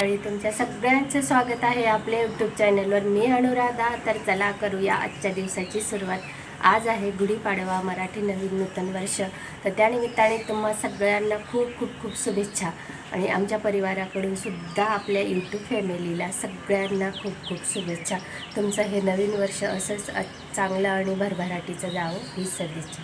मंडळी तुमच्या सगळ्यांचं स्वागत आहे आपल्या यूट्यूब चॅनलवर मी अनुराधा. तर चला करूया आजच्या दिवसाची सुरुवात. आज आहे गुढीपाडवा मराठी नवीन नूतन वर्ष. तर त्यानिमित्ताने तुम्हा सगळ्यांना खूप खूप खूप शुभेच्छा. आणि आमच्या परिवाराकडून सुद्धा आपल्या यूट्यूब फॅमिलीला सगळ्यांना खूप खूप शुभेच्छा. तुमचं हे नवीन वर्ष असंच चांगलं आणि भरभराटीचं जावं ही सदिच्छा.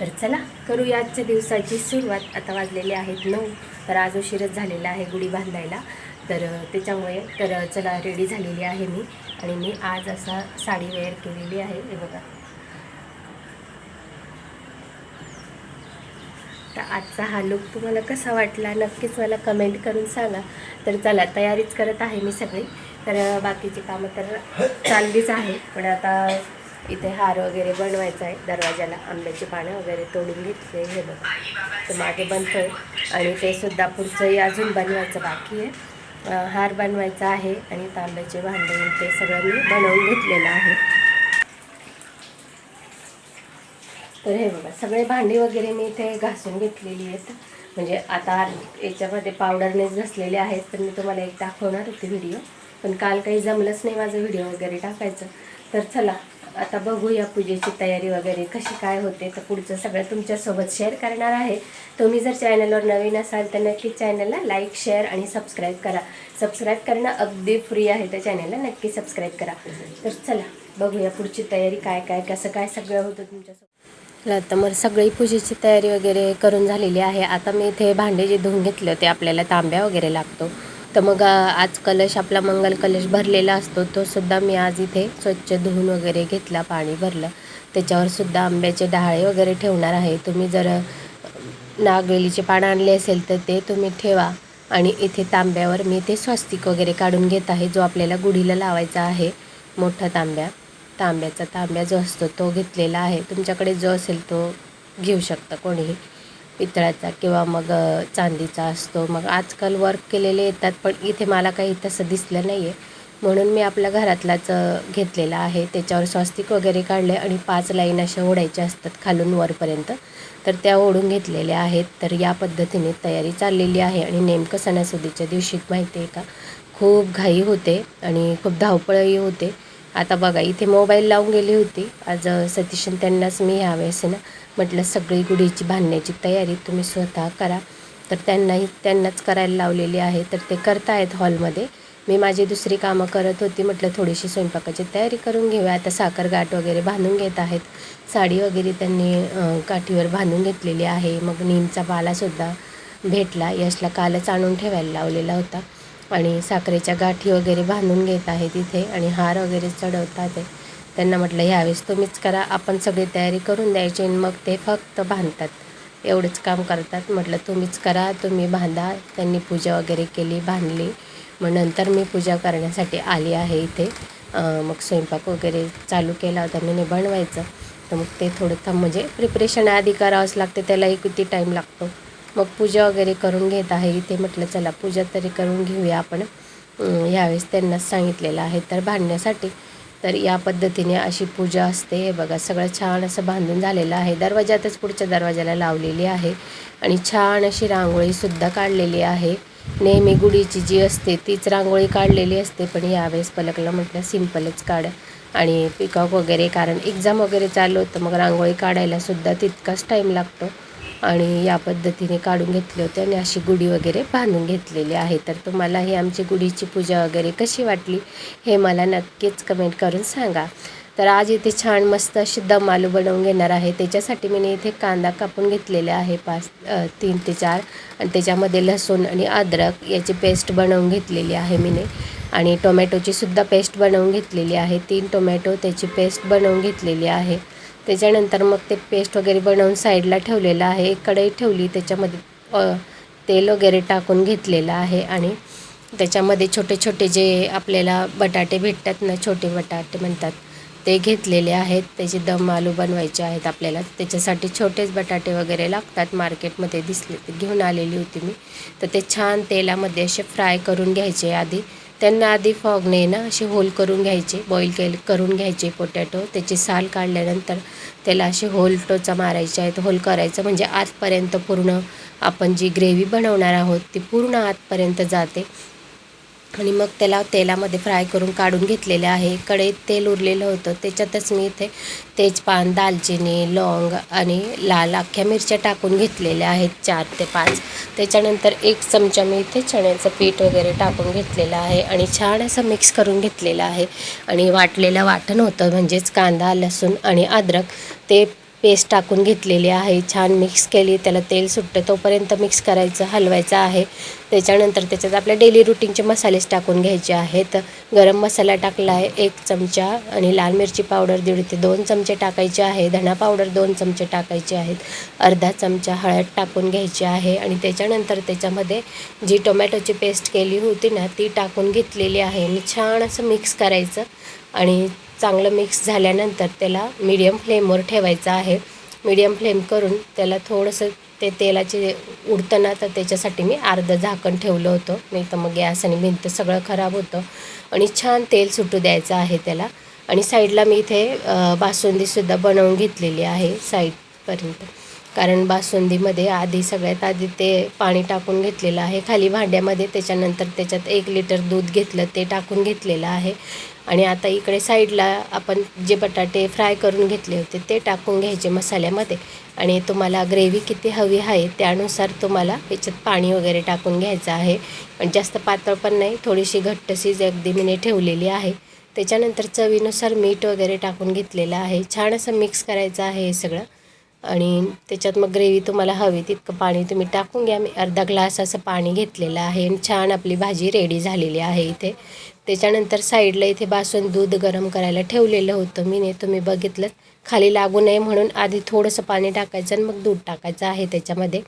तर चला करूया आजच्या दिवसाची सुरुवात. आता वाजलेले आहेत नऊ तर आज उशीरच झालेला आहे गुढी बांधायला. तर त्याच्यामुळे तर चला रेडी झालेली आहे मी. आणि मी आज असा साडी वेअर केलेली आहे. हे बघा. तर आजचा हा लुक तुम्हाला कसा वाटला नक्कीच मला कमेंट करून सांगा. तर चला तयारीच करत आहे मी सगळी. तर बाकीची कामं तर चाललीच आहे. पण आता इथे हार वगैरे बनवायचा आहे. दरवाजाला आंब्याची पानं वगैरे तोडून घेतले हे बघा. तर मागे बनतोय. आणि ते सुद्धा पुढचंही अजून बनवायचं बाकी आहे. हार बनवायचा आहे आणि तांब्याचे भांडे ते सगळं मी बनवून घेतलेलं आहे. तर हे बघा सगळे भांडी वगैरे मी इथे घासून घेतलेली आहेत. म्हणजे आता याच्यामध्ये पावडरनेच घासलेले आहेत पण मी तुम्हाला एक दाखवणार होते व्हिडिओ. पण काल काही जमलंच नाही माझं व्हिडिओ वगैरे टाकायचं. तर चला आता बघूया पूजेची तयारी वगैरे कशी काय होते तर पुढचं सगळं तुमच्यासोबत शेअर करणार आहे. तुम्ही जर चॅनलवर नवीन असाल तर नक्की चॅनलला लाईक शेअर आणि सबस्क्राईब करा. सबस्क्राईब करणं अगदी फ्री आहे त्या चॅनलला नक्की सबस्क्राईब करा. तर चला बघूया पुढची तयारी काय काय कसं काय सगळं होतं तुमच्यासोबत. आता मग सगळी पूजेची तयारी वगैरे करून झालेली आहे. आता मी इथे भांडे जे धुवून घेतले होते आपल्याला तांब्या वगैरे लागतो. तर मग आज कलश आपला मंगल कलश भरलेला असतो तो सुद्धा मी आज इथे स्वच्छ धुवून वगैरे घेतला पाणी भरलं. त्याच्यावर सुद्धा आंब्याचे डहाळे वगैरे ठेवणार आहे. तुम्ही जर नागवेलीचे पानं आणले असेल तर ते तुम्ही ठेवा. आणि इथे तांब्यावर मी ते स्वस्तिक वगैरे काढून घेत आहे जो आपल्याला गुढीला लावायचा आहे. मोठा तांब्या. तांब्याचा तांब्या जो असतो तो घेतलेला आहे. तुमच्याकडे जो असेल तो घेऊ शकता कोणीही. पितळाचा किंवा मग चांदीचा असतो. मग आजकाल वर्क केलेले येतात पण इथे मला काही तसं दिसलं नाही आहे म्हणून मी आपल्या घरातलाच घेतलेला आहे. त्याच्यावर स्वस्तिक वगैरे काढले आणि पाच लाईन अशा ओढायच्या असतात खालून वरपर्यंत. तर त्या ओढून घेतलेल्या आहेत. तर या पद्धतीने तयारी चाललेली आहे आणि नेमकं सणासुदीच्या दिवशी माहिती आहे का खूप घाई होते आणि खूप धावपळही होते. आता बघा इथे मोबाईल लावून गेली होती. आज सतीशन त्यांनाच मी ह्यावेळेस ना म्हटलं सगळी गुढीची बांधण्याची तयारी तुम्ही स्वतः करा. तर त्यांनाही त्यांनाच करायला लावलेली आहे. तर ते करतायत हॉलमध्ये. मी माझी दुसरी कामं करत होती म्हटलं थोडीशी स्वयंपाकाची तयारी करून घेऊया. आता साखर गाठ वगैरे बांधून घेत आहेत. साडी वगैरे त्यांनी काठीवर बांधून घेतलेली आहे. मग नीमचा पालासुद्धा भेटला. यशला कालच आणून ठेवायला लावलेला होता. आणि साखरेच्या गाठी वगैरे बांधून घेत आहे तिथे आणि हार वगैरे चढवतात आहे. त्यांना म्हटलं ह्यावेळेस तुम्हीच करा आपण सगळी तयारी करून द्यायची आणि मग ते फक्त बांधतात. एवढंच काम करतात. म्हटलं तुम्हीच करा तुम्ही बांधा. त्यांनी पूजा वगैरे केली बांधली. मग नंतर मी पूजा करण्यासाठी आली आहे इथे. मग स्वयंपाक वगैरे चालू केला होता मी बनवायचं. तर मग ते थोडं थांब म्हणजे प्रिपरेशन आधी करावंच लागते त्यालाही किती टाईम लागतो. मग पूजा वगैरे करून घेत आहे. इथे म्हटलं चला पूजा तरी करून घेऊया आपण. ह्यावेळेस यावेळेस त्यांनाच सांगितलेलं आहे. तर बांधण्यासाठी तर या पद्धतीने अशी पूजा असते. हे बघा सगळं छान असं बांधून झालेलं आहे. दरवाजातच पुढच्या दरवाजाला लावलेली आहे. आणि छान अशी रांगोळीसुद्धा काढलेली आहे. नेहमी गुढीची जी असते तीच रांगोळी काढलेली असते. पण यावेळेस पलकला म्हटलं सिम्पलच काढ. आणि पिकॉक वगैरे कारण एक्झाम वगैरे चालू होतं मग रांगोळी काढायलासुद्धा तितकाच टाईम लागतो. आणि या पद्धतीने काढून घेतले होते आणि अशी गुढी वगैरे बांधून घेतलेली आहे. तर तुम्हाला ही आमची गुढीची पूजा वगैरे कशी वाटली हे मला नक्कीच कमेंट करून सांगा. तर आज इथे छान मस्त अशी दम आलू बनवून घेणार आहे. त्याच्यासाठी मी इथे कांदा कापून घेतलेले आहे पाच तीन ते चार. आणि त्याच्यामध्ये लसूण आणि अद्रक याची पेस्ट बनवून घेतलेली आहे मीने. आणि टोमॅटोची सुद्धा पेस्ट बनवून घेतलेली आहे. तीन टोमॅटो त्याची पेस्ट बनवून घेतलेली आहे. त्याच्यानंतर मग ते पेस्ट वगैरे बनवून साईडला ठेवलेलं आहे. एक कढई ठेवली त्याच्यामध्ये तेल वगैरे टाकून घेतलेलं आहे आणि त्याच्यामध्ये छोटे छोटे जे आपल्याला बटाटे भेटतात ना छोटे बटाटे म्हणतात ते घेतलेले आहेत. त्याचे दम आलू बनवायचे आहेत आपल्याला. त्याच्यासाठी छोटेच बटाटे वगैरे लागतात. मार्केटमध्ये दिसले ते घेऊन आलेली होती मी. तर ते छान तेलामध्ये असे फ्राय करून घ्यायचे आधी. त्यांना आधी फॉगने ना असे होल करून घ्यायचे बॉईल केल करून घ्यायचे पोटॅटो त्याची साल काढल्यानंतर त्याला असे होल टोचा मारायचे आहेत. होल करायचं म्हणजे आतपर्यंत पूर्ण आपण जी ग्रेव्ही बनवणार आहोत ती पूर्ण आतपर्यंत जाते. आणि मग त्याला तेलामध्ये फ्राय करून काढून घेतलेले आहे. कढईत तेल उरलेलं होतं. त्याच्यातच मी इथे तेजपान दालचिनी लवंग आणि लाल अख्ख्या मिरच्या टाकून घेतलेल्या आहेत. चार ते पाच. त्याच्यानंतर एक चमचा मी इथे चण्याचं पीठ वगैरे टाकून घेतलेलं आहे आणि छान असं मिक्स करून घेतलेलं आहे. आणि वाटलेलं वाटण होतं म्हणजेच कांदा लसूण आणि अद्रक. ते पेस्ट टाकून घेतलेली आहे. छान मिक्स केली. त्याला तेल सुटतं तोपर्यंत मिक्स करायचं हलवायचं आहे. त्याच्यानंतर त्याच्यात आपल्या डेली रुटीनचे मसालेच टाकून घ्यायचे आहेत. गरम मसाला टाकला आहे एक चमचा आणि लाल मिरची पावडर दीड ते दोन चमचे टाकायचे आहे. धणा पावडर दोन चमचे टाकायचे आहेत. अर्धा चमचा हळद टाकून घ्यायची आहे आणि त्याच्यानंतर त्याच्यामध्ये जी टोमॅटोची पेस्ट केली होती ना ती टाकून घेतलेली आहे. आणि छान असं मिक्स करायचं आणि चांगलं मिक्स झाल्यानंतर त्याला मीडियम फ्लेमवर ठेवायचं आहे. मीडियम फ्लेम करून त्याला थोडंसं ते तेलाचे उडतं ना तर त्याच्यासाठी मी अर्धं झाकण ठेवलं होतं. नाही तर मग गॅस आणि भिंत सगळं खराब होतं. आणि छान तेल सुटू द्यायचं आहे त्याला. आणि साईडला मी इथे बासुंदीसुद्धा बनवून घेतलेली आहे साईडपर्यंत कारण बासुंदीमध्ये आधी सगळ्यात आधी ते पाणी टाकून घेतलेलं आहे. खाली भांड्यामध्ये त्याच्यानंतर त्याच्यात एक लिटर दूध घेतलं ते टाकून घेतलेलं आहे. आणि आता इकडे साईडला आपण जे बटाटे फ्राय करून घेतले होते ते टाकून घ्यायचे मसाल्यामध्ये. आणि तुम्हाला ग्रेव्ही किती हवी आहे त्यानुसार तुम्हाला याच्यात पाणी वगैरे टाकून घ्यायचं आहे. पण जास्त पातळ पण नाही थोडीशी घट्टशीज अगदी मीने ठेवलेली आहे. त्याच्यानंतर चवीनुसार मीठ वगैरे टाकून घेतलेलं आहे. छान असं मिक्स करायचं आहे हे सगळं. आणि त्याच्यात मग ग्रेव्ही तुम्हाला हवी तितकं पाणी तुम्ही टाकून घ्या. मी अर्धा ग्लास असं पाणी घेतलेलं आहे. आणि छान आपली भाजी रेडी झालेली आहे इथे. त्याच्यानंतर साईडला इथे बासून दूध गरम करायला ठेवलेलं होतं. मी ने तुम्ही बघितलं. खाली लागू नये म्हणून आधी थोडंसं पाणी टाकायचं आणि मग दूध टाकायचं आहे त्याच्यामध्ये.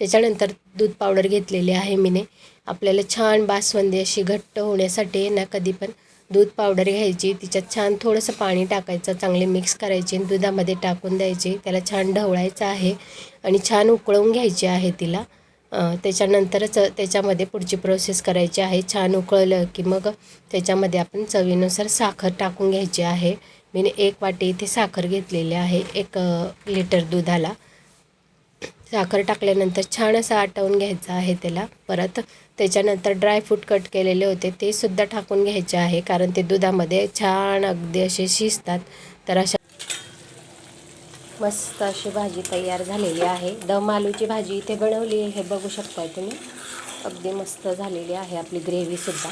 त्याच्यानंतर दूध पावडर घेतलेली आहे मीने. आपल्याला छान बासवंदी अशी घट्ट होण्यासाठी ना कधी पण दूध पावडर घ्यायची तिच्यात छान थोडंसं पाणी टाकायचं चांगले मिक्स करायचे दुधामध्ये टाकून द्यायचे. त्याला छान ढवळायचं आहे आणि छान उकळवून घ्यायची आहे तिला. त्याच्यानंतरच त्याच्यामध्ये पुढची प्रोसेस करायची आहे. छान उकळलं की मग त्याच्यामध्ये आपण चवीनुसार साखर टाकून घ्यायची आहे. मी एक वाटी इथे साखर घेतलेली आहे एक लिटर दुधाला. साखर टाकल्यानंतर छान असं आटवून घ्यायचं आहे त्याला. परत त्याच्यानंतर ड्रायफ्रूट कट केलेले होते. ते सुद्धा टाकून घ्यायचे आहे कारण ते दुधामध्ये छान अगदी असे शिजतात. तर अशा मस्त अशी भाजी तयार झालेली आहे. दम आलूची भाजी इथे बनवली हे बघू शकताय तुम्ही. अगदी मस्त झालेली आहे आपली ग्रेव्हीसुद्धा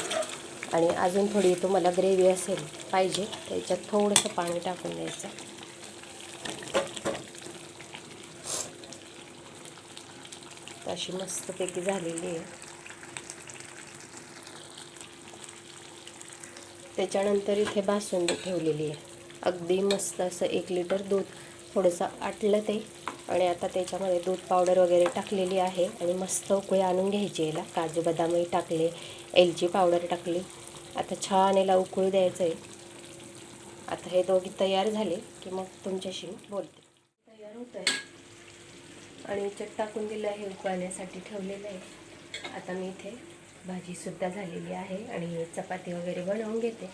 आणि अजून थोडी तुम्हाला ग्रेव्ही असेल पाहिजे त्याच्यात थोडंसं पाणी टाकून द्यायचं. अशी मस्तपैकी झालेली आहे. त्याच्यानंतर इथे बासुंदी ठेवलेली आहे. अगदी मस्त असं एक लिटर दूध थोडंसं आटलं ते. आणि आता त्याच्यामध्ये दूध पावडर वगैरे टाकलेली आहे. आणि मस्त उकळी आणून घ्यायची याला. काजू बदामही टाकले. एलची पावडर टाकली. आता छान याला उकळू द्यायचं आहे आता हे दोघी तयार झाले की मग तुमच्याशी बोलते. तयार होत आहे आणि याच्यात टाकून दिलं आहे उकळण्यासाठी ठेवलेलं आहे. आता मी इथे भाजीसुद्धा झालेली आहे आणि चपाती वगैरे बनवून घेते.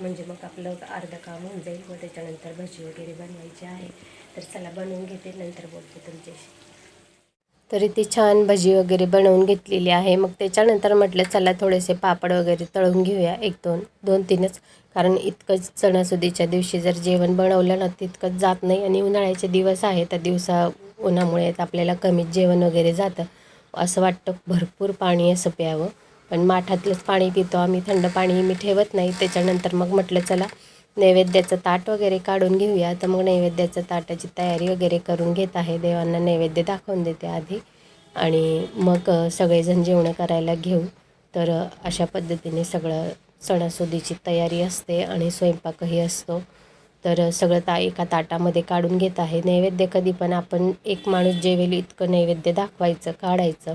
म्हणजे मग आपलं अर्धं काम होऊन जाईल. व त्याच्यानंतर भजी वगैरे बनवायची आहे. तर चला बनवून घेते. नंतर बोलते तुमच्याशी. तरी ती छान भजी वगैरे बनवून घेतलेली आहे. मग त्याच्यानंतर म्हटलं चला थोडेसे पापड वगैरे तळून घेऊया. एक दोन दोन तीनच. कारण इतकंच सणासुदीच्या दिवशी जर जेवण बनवलं ना तितकंच जात नाही. आणि उन्हाळ्याचे दिवस आहे त्या दिवसा उन्हामुळे आपल्याला कमीच जेवण वगैरे जातं. असं वाटतं. भरपूर पाणी असं प्यावं. पण माठातलंच पाणी पितो आम्ही थंड पाणी मी ठेवत नाही. त्याच्यानंतर मग म्हटलं चला नैवेद्याचं ताट वगैरे काढून घेऊया. तर मग नैवेद्याचं ताटाची तयारी वगैरे करून घेत आहे. देवांना नैवेद्य दाखवून देते आधी. आणि मग सगळेजण जेवणं करायला घेऊ. तर अशा पद्धतीने सगळं सणासुदीची तयारी असते आणि स्वयंपाकही असतो. तर सगळं ता एका ताटामध्ये काढून घेत आहे. नैवेद्य कधी पण आपण एक माणूस जेवेल इतकं नैवेद्य दाखवायचं काढायचं.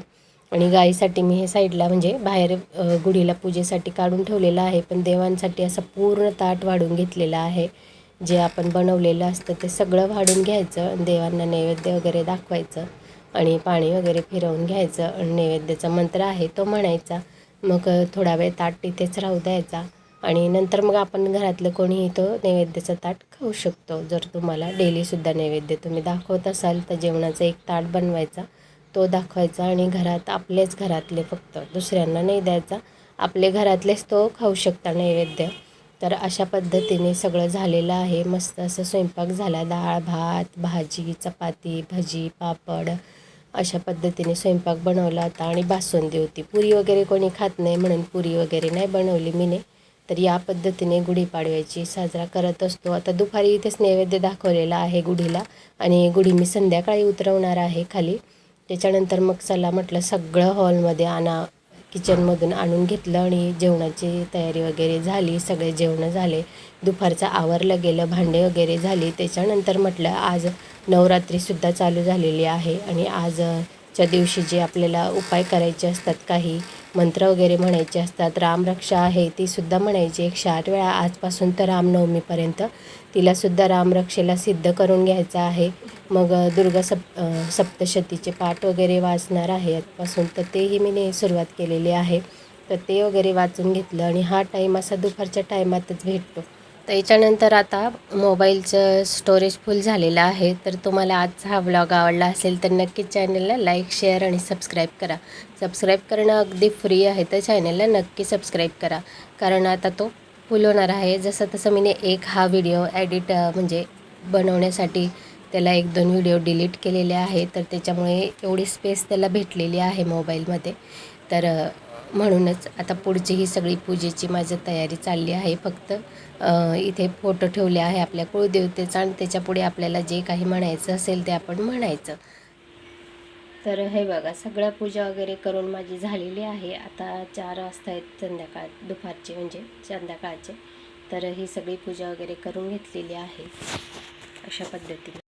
आणि गाईसाठी मी हे साईडला म्हणजे बाहेर गुढीला पूजेसाठी काढून ठेवलेलं आहे. पण देवांसाठी असं पूर्ण ताट वाढून घेतलेलं आहे. जे आपण बनवलेलं असतं ते सगळं वाढून घ्यायचं देवांना नैवेद्य वगैरे दाखवायचं आणि पाणी वगैरे फिरवून घ्यायचं आणि नैवेद्याचा मंत्र आहे तो म्हणायचा. मग थोडा वेळ ताट तिथेच राहू द्यायचा आणि नंतर मग आपण घरातलं कोणीही तो नैवेद्याचा ताट खाऊ शकतो. जर तुम्हाला डेलीसुद्धा नैवेद्य तुम्ही दाखवत असाल तर जेवणाचा एक ताट बनवायचा. तो दाखवायचा आणि घरात आपलेच घरातले फक्त दुसऱ्यांना नाही द्यायचा. आपले घरातलेच तो खाऊ शकता नैवेद्य. तर अशा पद्धतीने सगळं झालेलं आहे. मस्त असं स्वयंपाक झाला. डाळ भात भाजी चपाती भजी पापड अशा पद्धतीने स्वयंपाक बनवला होता आणि बासुंदी होती. पुरी वगैरे कोणी खात नाही म्हणून पुरी वगैरे नाही बनवली मीने. तर या पद्धतीने गुढीपाडव्याची साजरा करत असतो. आता दुपारी इथेच नैवेद्य दाखवलेला आहे गुढीला आणि गुढी मी संध्याकाळी उतरवणार आहे खाली. त्याच्यानंतर मग चला म्हटलं सगळं हॉलमध्ये आणा किचनमधून आणून घेतलं आणि जेवणाची तयारी वगैरे झाली सगळे जेवणं झाले. दुपारचं आवरलं गेलं भांडे वगैरे झाली. त्याच्यानंतर म्हटलं आज नवरात्रीसुद्धा चालू झालेली आहे आणि आज च्या दिवशी जे आपल्याला उपाय करायचे असतात काही मंत्र वगैरे म्हणायचे असतात रामरक्षा आहे तीसुद्धा म्हणायची. एकशे आठ वेळा आजपासून तर रामनवमीपर्यंत तिलासुद्धा रामरक्षेला सिद्ध करून घ्यायचं आहे. मग दुर्गा सप सप्तशतीचे पाठ वगैरे वाचणार आहे आजपासून तर तेही मी सुरुवात केलेली आहे. तर ते वगैरे वाचून घेतलं आणि हा टाईम असा दुपारच्या टायमातच भेटतो. तर याच्यानंतर आता मोबाईलचं स्टोरेज फुल झालेलं आहे. तर तुम्हाला आजचा हा ब्लॉग आवडला असेल तर नक्कीच चॅनलला लाईक शेअर आणि सबस्क्राईब करा. सबस्क्राईब करणं अगदी फ्री आहे तर चॅनलला नक्की सबस्क्राईब करा. कारण आता तो फुल होणार आहे. जसं तसं मी एक हा व्हिडिओ ॲडिट म्हणजे बनवण्यासाठी त्याला एक दोन व्हिडिओ डिलीट केलेले आहे. तर त्याच्यामुळे एवढी स्पेस त्याला भेटलेली आहे मोबाईलमध्ये तर म्हणूनच आता पुढची ही सगळी पूजेची माझी तयारी चालली आहे. फक्त इथे फोटो ठेवले आहे आपल्या कुळदेवतेचा आणि त्याच्यापुढे आपल्याला जे काही म्हणायचं असेल ते आपण म्हणायचं. तर हे बघा सगळ्या पूजा वगैरे करून माझी झालेली आहे. आता चार वाजता आहेत संध्याकाळ दुपारचे म्हणजे संध्याकाळचे. तर ही सगळी पूजा वगैरे करून घेतलेली आहे. अशा पद्धतीने.